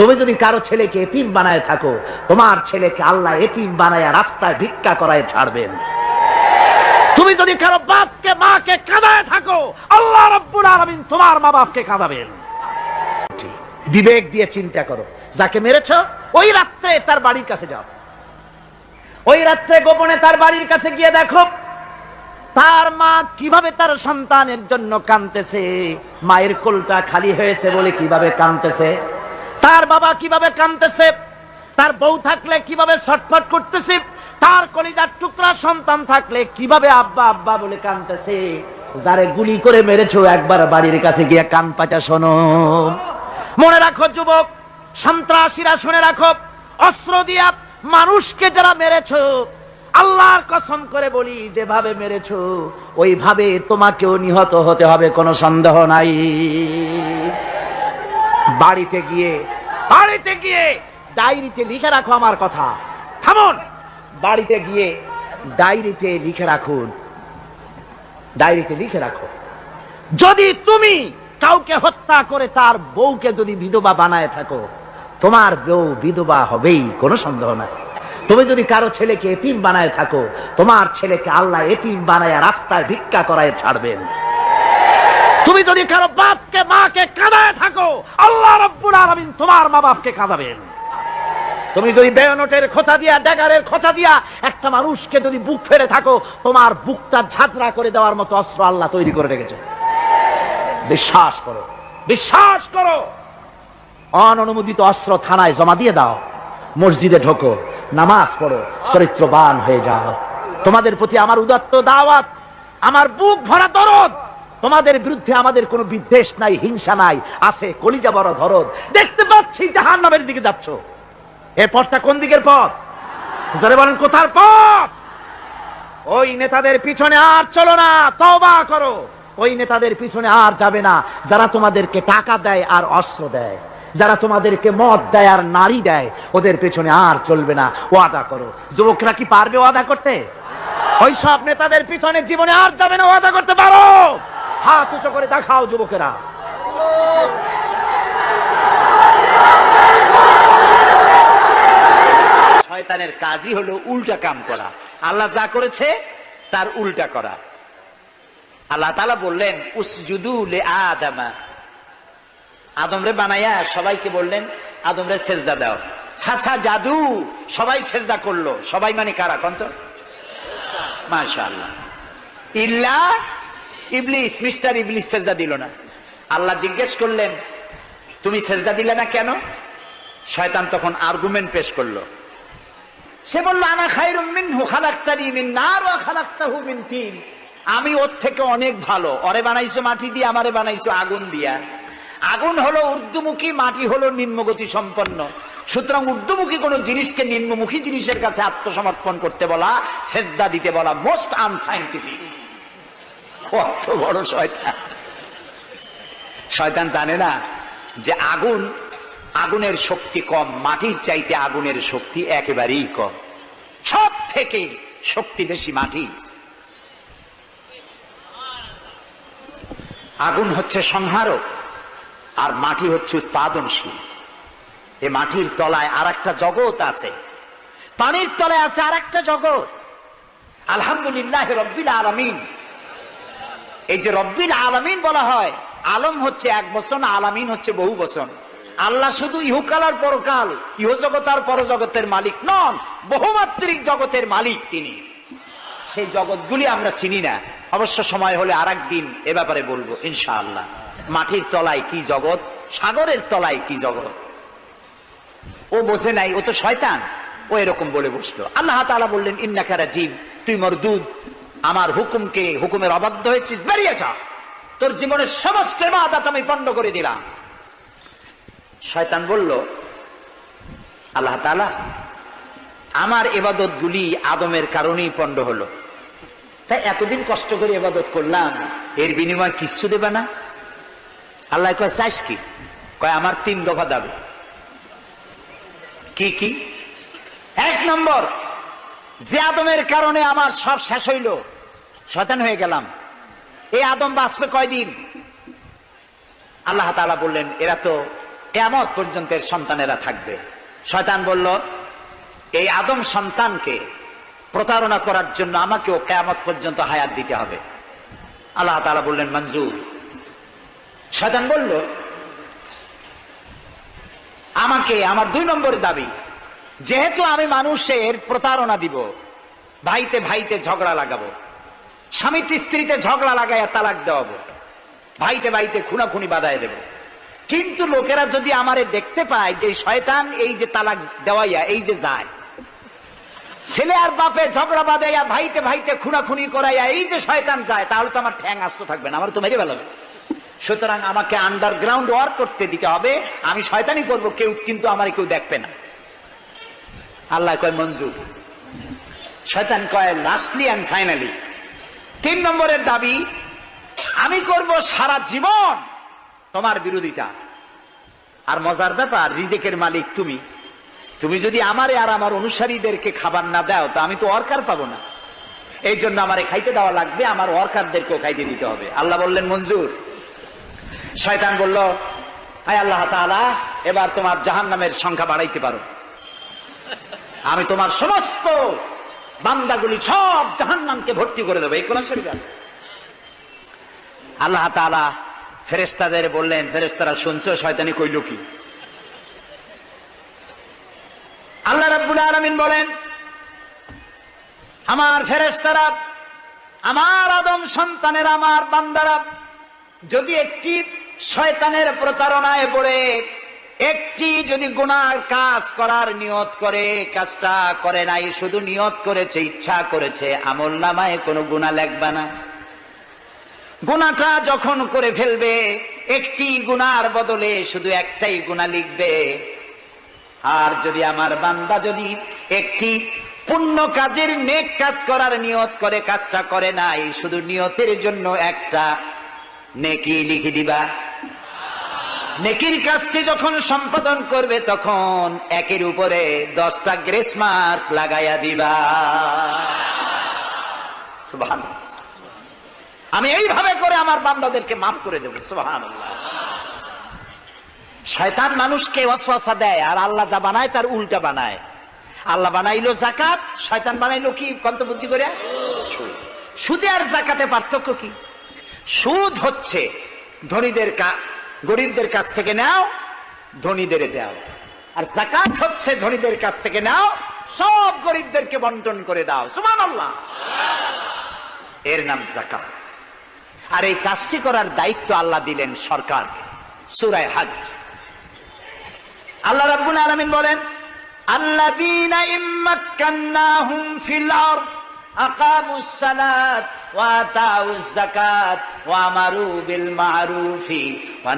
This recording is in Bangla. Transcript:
তুমি যদি কারও ছেলেকে এতিম বানায় থাকো, তোমার ছেলেকে আল্লাহ এতিম বানায় রাস্তায় ভিক্ষা করায় ছাড়বেন। তুমি যদি কারও বাপকে, মাকে কাঁদায় থাকো, আল্লাহ রব্বুল আলামিন তোমার মা বাপকে কাঁদাবেন। বিবেক দিয়ে চিন্তা করো, যাকে মেরেছ, ওই রাত্রে তার বাড়ির কাছে যাও। ওই রাত্রে গোপনে তার বাড়ির কাছে গিয়ে দেখো, তার মা কীভাবে তার সন্তানের জন্য কাঁদতেছে, মায়ের কোলটা খালি হয়েছে বলে কীভাবে কাঁদতেছে? তার বাবা কীভাবে কাঁদতেছে, তার বউ থাকলে কীভাবে ছটফট করতেছে, তার কলিজার টুকরা সন্তান থাকলে কীভাবে আব্বা আব্বা বলে কাঁদতেছে, যারে গুলি করে মেরেছো একবার বাড়ির কাছে গিয়ে কান পাচা শোনো। মনে রাখো যুবক, সন্ত্রাসীরা শুনে রাখো, অস্ত্র দিয়া মানুষকে যারা মেরেছো, আল্লাহর কসম করে বলি, যেভাবে মেরেছো, ওইভাবে তোমাকেও নিহত হতে হবে, কোনো সন্দেহ নাই। বাড়িতে গিয়ে বাড়িতে গিয়ে ডায়েরিতে লিখে রাখো আমার কথা। থামুন! বাড়িতে গিয়ে ডায়েরিতে লিখে রাখুন। ডায়েরিতে লিখে রাখো। যদি তুমি কাউকে হত্যা করে তার বউকে যদি বিধবা বানায় থাকো, তোমার বউ বিধবা হবেই, কোনো সন্দেহ নাই। তুমি যদি কারও ছেলেকে এতিম বানায় থাকো, তোমার ছেলেকে আল্লাহ এতিম বানায় রাস্তায় ভিক্ষা করায় ছাড়বেন। তুমি যদি কারও বাপকে, মাকে কাঁদায় থাকো, আল্লাহ রব্বুল আলামিন তোমার মা বাপকে কাঁদাবেন। তুমি যদি বেয়নটের খোঁচা দিয়া, ড্যাগারের খোঁচা দিয়া একটা মানুষকে যদি বুক ফেরে থাকো, তোমার বুকটা ঝাঁঝরা করে দেওয়ার মতো অস্ত্র আল্লাহ তৈরি করে রেখেছে। বিশ্বাস করো বিশ্বাস করো। অননুমোদিত অস্ত্র থানায় জমা দিয়ে দাও, মসজিদে ঢোকো, নামাজ পড়ো, চরিত্রবান হয়ে যাও। তোমাদের প্রতি আমার উদাত্ত দাওয়াত, আমার বুক ভরা দরদ। তোমাদের বিরুদ্ধে আমাদের কোনো বিদ্বেষ নাই, হিংসা নাই, আছে কলিজা বড় ধরদ দেখতে পাচ্ছি জাহান নামের দিকে যাচ্ছ। এ পথটা কোন দিকের পথ? জোরে বলেন, কোথার পথ? ওই নেতাদের পিছনে আর চলো না, তওবা করো। ওই নেতাদের পিছনে আর যাবে না। যারা তোমাদেরকে টাকা দেয় আর অস্ত্র দেয়, যারা তোমাদেরকে মদ দেয় আর নারী দেয়, ওদের পেছনে আর চলবে না। ওয়াদা করো। যুবকরা কি পারবে ওয়াদা করতে? ওই সব নেতাদের পিছনে জীবনে আর যাবে না, ওয়াদা করতে পারো। হাত উঁচু করে দেখাও যুবকেরা। শয়তানের কাজই হলো উল্টা কাম করা। আল্লাহ যা করেছে, তার উল্টা করা। আল্লাহ তালা বললেন, উসজুদু লে আদামা। আদমরে বানাইয়া সবাইকে বললেন আদমরে সেজদা দাও। হাসা জাদু, সবাই সেজদা করল। সবাই মানে কারা? কন্ত মাশা আল্লাহ ইল্লা ইবলিস, মিস্টার ইবলিস সেজদা দিল না। আল্লাহ জিজ্ঞেস করলেন, তুমি সেজদা দিলে না কেন? শয়তান তখন আর্গুমেন্ট পেশ করল। সে বলল, আনা খাইরুম মিনহু, খালাক্তানি মিন নার ওয়া খালাক্তাহু মিন তিন। আমি ওর থেকে অনেক ভালো। ওরে বানাইছো মাটি দিয়ে, আমারে বানাইছো আগুন দিয়া। আগুন হলো ঊর্ধ্বমুখী, মাটি হলো নিম্নগতি সম্পন্ন। সুতরাং ঊর্ধ্বমুখী কোন জিনিসকে নিম্নমুখী জিনিসের কাছে আত্মসমর্পণ করতে বলা, সেজদা দিতে বলা মোস্ট আনসাইন্টিফিক কত বড় শয়তান। শয়তান জানে না যে আগুন, আগুনের শক্তি কম, মাটির চাইতে আগুনের শক্তি একেবারেই কম। সব থেকে শক্তি বেশি মাটির আগুন হচ্ছে সংহারক, আর মাটি হচ্ছে উৎপাদনশীল। এ মাটির তলায় আর একটা জগৎ আছে। পানির তলায় আছে আর একটা জগৎ। আলহামদুলিল্লাহ রব্বিল আলমিন। এই যে রব্বিল আলামিন বলা হয়, আলম হচ্ছে এক বছর আলামিন হচ্ছে বহু বছর আল্লাহ শুধু ইহুকাল আর পরকাল, ইহজগৎ আর পরজগতের মালিক নন, বহুমাত্রিক জগতের মালিক তিনি। সেই জগৎগুলি আমরা চিনি না। অবশ্য সময় হলে আর দিন এ ব্যাপারে বলব, ইনশাআল্লাহ। মাটির তলায় কি জগৎ, সাগরের তলায় কি জগৎ? ও বোঝে নাই, ও তো শয়তান। ও এরকম বলে বসল। আল্লাহ তাআলা বললেন ইন্নাকারা জীব তুই মরদুদ আমার হুকুমকে, হুকুমের অবাধ্য হয়েছিস বেরিয়ে যা। তোর জীবনের সমস্ত ইবাদত আমি পণ্ড করে দিলাম। শয়তান বলল, আল্লাহ তাআলা, আমার এবাদত গুলি আদমের কারণেই পণ্ড হলো। তাই এতদিন কষ্ট করে এবাদত করলাম, এর বিনিময় কিচ্ছু দেবে না? আল্লাহ কয়, চাইস কি? কয়, আমার তিন দফা দাবি। কি কি? এক নম্বর, যে আদমের কারণে আমার সব শেষ হইল শয়তান হয়ে গেলাম। এই আদম বাঁচবে কয়দিন? আল্লাহ তালা বললেন, এরা তো কেমত পর্যন্ত সন্তানেরা থাকবে। শয়তান বলল, এই আদম সন্তানকে প্রতারণা করার জন্য আমাকেও কেমত পর্যন্ত হায়াত দিতে হবে। আল্লাহ তাআলা বললেন, মঞ্জুর। শয়তান বলল, আমাকে, আমার দুই নম্বর দাবি, যেহেতু আমি মানুষের প্রতারণা দিব, ভাইতে ভাইতে ঝগড়া লাগাবো স্বামীতে স্ত্রীতে ঝগড়া লাগাইয়া তালাক দেওয়াবো ভাইতে ভাইতে খুনাখুনি বাধায় দেব। কিন্তু লোকেরা যদি আমারে দেখতে পায় যে শয়তান এই যে তালাক দেওয়াইয়া, এই যে যায়, ছেলে আর বাপে ঝগড়া বাঁধাইয়া ভাইতে ভাইতে খুনাখুনি করাইয়া এই যে শয়তান যায়, তাহলে তো আমার ঠ্যাং আসতে থাকবে না, আমার তো মেরে ফেলাবে। সুতরাং আমাকে আন্ডারগ্রাউন্ড ওয়ার্ক করতে দিতে হবে, আমি শয়তানি করব, কেউ কিন্তু আমার কেউ দেখবে না। আল্লাহ কয়, মঞ্জুর। শয়তান কয় লাস্টলি অ্যান্ড ফাইনালি তিন নম্বরের দাবি, আমি করব সারা জীবন তোমার বিরোধিতা। আর মজার ব্যাপার, রিজেকের মালিক তুমি। তুমি যদি আমারে আর আমার অনুসারীদেরকে খাবার না দাও, তো আমি তো অর্কার পাবো না। এই জন্য আমারে খাইতে দেওয়া লাগবে, আমার ওয়ার্কারদেরকেও খাইতে দিতে হবে। আল্লাহ বললেন, মঞ্জুর। শয়তান বলল, হায় আল্লাহ তাআলা, এবার তোমার জাহান নামের সংখ্যা বাড়াইতে পারো। আমি তোমার সমস্ত বান্দাগুলি সব জাহান নামকে ভর্তি করে দেবো। এই কোরআন শরীফ আছে। আল্লাহ তাআলা ফেরেস্তাদের বললেন ফেরেস্তারা শুনছো? শয়তানি কইল কি? আল্লাহ রাব্বুল আলামিন বলেন, আমার ফেরেস্তারা আমার আদম সন্তানের আমার বান্দারা যদি একটি শয়তানের প্রতারণায় পড়ে একটি যদি গুনার কাজ করার নিয়ত করে, কাজটা করে নাই, শুধু নিয়ত করেছে, ইচ্ছা করেছে, আমল নামায় কোনো গুণা লেখবা না। গুনাটা যখন করে ফেলবে, একটি গুনার বদলে শুধু একটাই গুণা লিখবে। আর যদি আমার বান্দা যদি একটি পুণ্য কাজের নেক কাজ করার নিয়ত করে, কাজটা করে নাই, শুধু নিয়তের জন্য একটা নেকি লিখে দিবা। নেকির কাজটি যখন সম্পাদন করবে, তখন একের উপরে দশটা গ্রেস মার্ক লাগাইয়া দিবা। আমি এইভাবে করে আমার বান্দাদেরকে মাফ করে দেবো সুবাহান শয়তান মানুষকে ওয়াসওয়াসা দেয়, আর আল্লাহ যা বানায় তার উল্টা বানায়। আল্লাহ বানাইলো জাকাত শয়তান বানাইলো কি? কন্তবুদ্ধি করে সুদে। আর জাকাতে পার্থক্য কি? সুদ হচ্ছে ধনীদের গরিবদের কাছ থেকে নাও, ধনীদের দাও। আর জাকাত হচ্ছে ধনীদের কাছ থেকে নাও, সব গরিবদেরকে বন্টন করে দাও। সুমান আল্লাহ এর নাম জাকাত আর এই কাজটি করার দায়িত্ব আল্লাহ দিলেন সরকারকে। সুরায় হাজ আল্লাহ রাব্বুল আলামিন বলেন, আল্লাযীনা ইম্মাক্কান্নাহুম ফিল আরদ, আকামুস সালাত ওয়া আতাউজ যাকাত ওয়া আমারু বিল মা'রুফি ওয়া